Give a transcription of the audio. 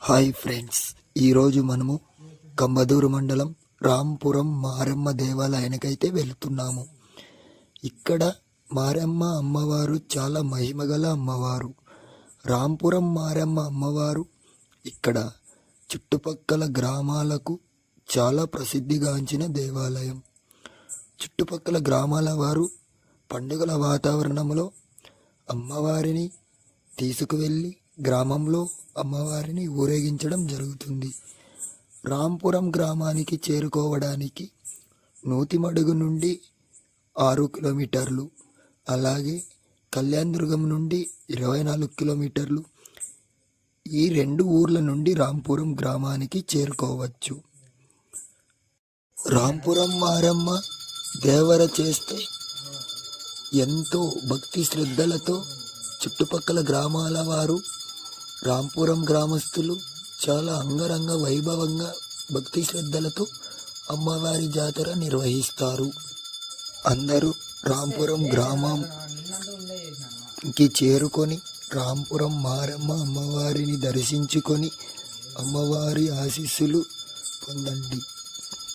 Hi friends ఈరోజు మనము కమ్మదూరు మండలం రాంపురం మారమ్మ దేవాలయానికైతే వెళుతున్నాము. ఇక్కడ మారమ్మ అమ్మవారు చాలా మహిమగల అమ్మవారు. రాంపురం మారమ్మ అమ్మవారు ఇక్కడ చుట్టుపక్కల గ్రామాలకు చాలా ప్రసిద్ధిగాంచిన దేవాలయం. చుట్టుపక్కల గ్రామాల వారు పండుగల వాతావరణంలో అమ్మవారిని తీసుకువెళ్ళి గ్రామంలో అమ్మవారిని ఊరేగించడం జరుగుతుంది. రాంపురం గ్రామానికి చేరుకోవడానికి నూతిమడుగు నుండి ఆరు కిలోమీటర్లు అలాగే కళ్యాణదుర్గం నుండి ఇరవై నాలుగు కిలోమీటర్లు ఈ రెండు ఊర్ల నుండి రాంపురం గ్రామానికి చేరుకోవచ్చు. రాంపురం మారమ్మ దేవర చేస్తే ఎంతో భక్తి శ్రద్ధలతో చుట్టుపక్కల గ్రామాల వారు రాంపురం గ్రామస్తులు చాలా అంగరంగ వైభవంగా భక్తి శ్రద్ధలతో అమ్మవారి జాతర నిర్వహిస్తారు. అందరూ రాంపురం గ్రామంకి చేరుకొని రాంపురం మారమ్మ అమ్మవారిని దర్శించుకొని అమ్మవారి ఆశీస్సులు పొందండి.